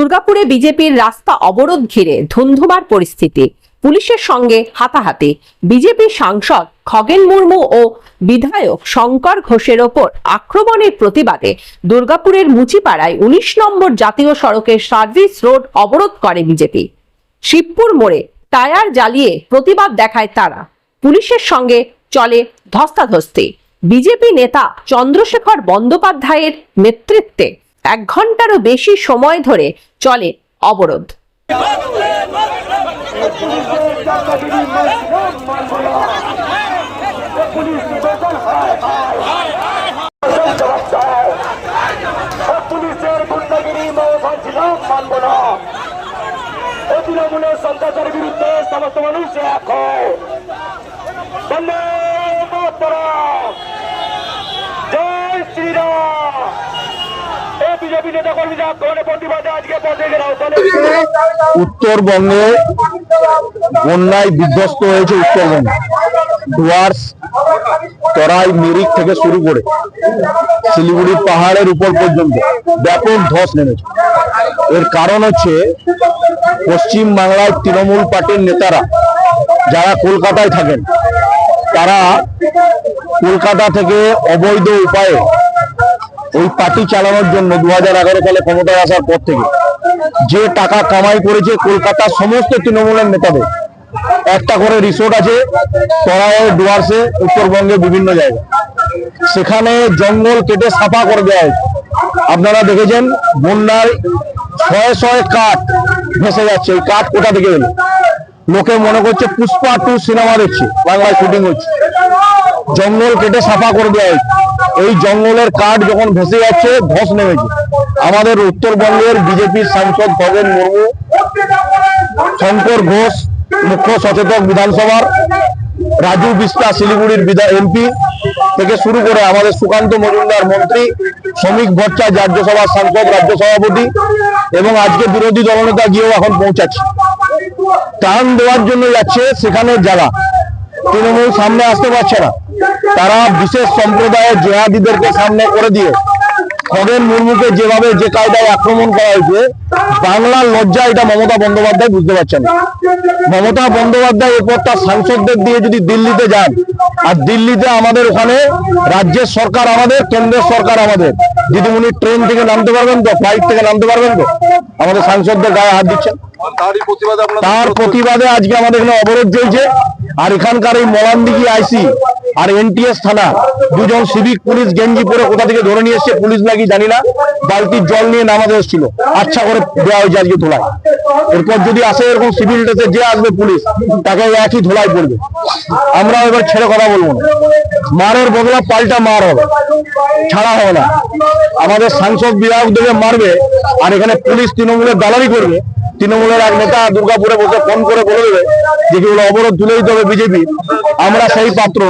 দুর্গাপুরে বিজেপির রাস্তা অবরোধ ঘিরে ধুন্ধুমার পরিস্থিতি। পুলিশের সঙ্গে হাতাহাতি। বিজেপি সাংসদ খগেন মুর্মু ও বিধায়ক শঙ্কর ঘোষের ওপর আক্রমণের প্রতিবাদে দুর্গাপুরের মুচিপাড়ায় উনিশ নম্বর জাতীয় সড়কের সার্ভিস রোড অবরোধ করে বিজেপি। শিবপুর মোড়ে টায়ার জ্বালিয়ে প্রতিবাদ দেখায় তারা। পুলিশের সঙ্গে চলে ধস্তাধস্তি। বিজেপি নেতা চন্দ্রশেখর বন্দ্যোপাধ্যায়ের নেতৃত্বে এক ঘন্টারও বেশি সময় ধরে চলে অবরোধ। মানুষ। জয় শ্রীরাম এই বিজেপি নেতা কর্মীরা আক্রমণের প্রতিবাদে আজকে পথে ঘেরাও চলে উত্তরবঙ্গে বন্যায় বিধ্বস্ত হয়েছে উত্তরবঙ্গ। ডুয়ার্স তরাই মিরিক থেকে শুরু করে শিলিগুড়ি পাহাড়ের উপর পর্যন্ত ব্যাপক ধস নেমেছে। এর কারণ হচ্ছে পশ্চিম বাংলায় তৃণমূল পার্টির নেতারা যারা কলকাতায় থাকেন, তারা কলকাতা থেকে অবৈধ উপায়ে ওই পার্টি চালানোর জন্য দু হাজার এগারো সালে ক্ষমতায় আসার পর থেকে যে টাকা কামাই করেছে কলকাতার সমস্ত তৃণমূলের নেতাদের, একটা করে রিসোর্ট আছে ডুয়ার্সে উত্তরবঙ্গে বিভিন্ন জায়গায়। সেখানে জঙ্গল কেটে সাফা করে দেওয়া হয়েছে। আপনারা দেখেছেন বন্যায় শয়ে শয়ে কাঠ ভেসে যাচ্ছে। ওই কাঠ কোথা থেকে এলো? লোকে মনে করছে পুষ্পা টু সিনেমা দেখছে, বাংলায় শুটিং হচ্ছে। জঙ্গল কেটে সাফা করে দেওয়া হয়েছে। এই জঙ্গলের কাঠ যখন ভেসে যাচ্ছে, ধস নেমেছে। আমাদের উত্তরবঙ্গের বিজেপির সাংসদ খগেন মুর্মু, শঙ্কর ঘোষ, মুখ্য সচেতক বিধানসভার রাজু বিস্তা শিলিগুড়ির এমপি থেকে শুরু করে আমাদের সুকান্ত মজুমদার মন্ত্রী, শ্রমিক ভট্টাচার্য রাজ্যসভার সাংসদ, রাজ্য সভাপতি এবং আজকে বিরোধী দলনেতা গিয়েও এখন পৌঁছাচ্ছে। টান দেওয়ার জন্য যাচ্ছে সেখানে যারা তৃণমূল সামনে আসতে পারছে না। তারা বিশেষ সম্প্রদায়ের জেহাদিদেরকে সামনে করে দিয়ে খগেন মুর্মুকে যেভাবে যে কায়দায় আক্রমণ করা হয়েছে বাংলার লজ্জা এটা মমতা বন্দ্যোপাধ্যায় বুঝতে পারছেন মমতা বন্দ্যোপাধ্যায় এরপর তার সাংসদদের দিয়ে যদি দিল্লিতে যান আর দিল্লিতে আমাদের ওখানে রাজ্যের সরকার আমাদের কেন্দ্রের সরকার আমাদের। দিদিমণি ট্রেন থেকে নামতে পারবেন তো? ফ্লাইট থেকে নামতে পারবেন তো? আমাদের সাংসদদের গায়ে হাত দিচ্ছেন। তার প্রতিবাদে আজকে আমাদের এখানে অবরোধ চলছে। আর এখানকার এই মলানদিঘি আইসি আর এনটিএস থানা, দুজন সিভিক, পুলিশ, গেঞ্জি পরে কোথা থেকে ধরে নিয়ে এসছে পুলিশ নাকি জানি না বালতির জল নিয়ে নামাতে এসেছিল আচ্ছা করে দেওয়া হয়েছে আজকে ধোলায়। এরপর যদি আসে এরকম সিভিল ড্রেসে যে আসবে পুলিশ, তাকে একই ধোলায় পড়বে। আমরা এবার ছেড়ে কথা বলব না। মারের বদলা পাল্টা মার হবে, ছাড়া হবে না। আমাদের সাংসদ বিধায়ক দেবে মারবে, আর এখানে পুলিশ তৃণমূলের দালালি করবে। তৃণমূলের এক নেতা দুর্গাপুরে বসে ফোন করে বলে দেবে যে কি অবরোধ তুলে দিতে হবে বিজেপি। আমরা সেই পাত্র।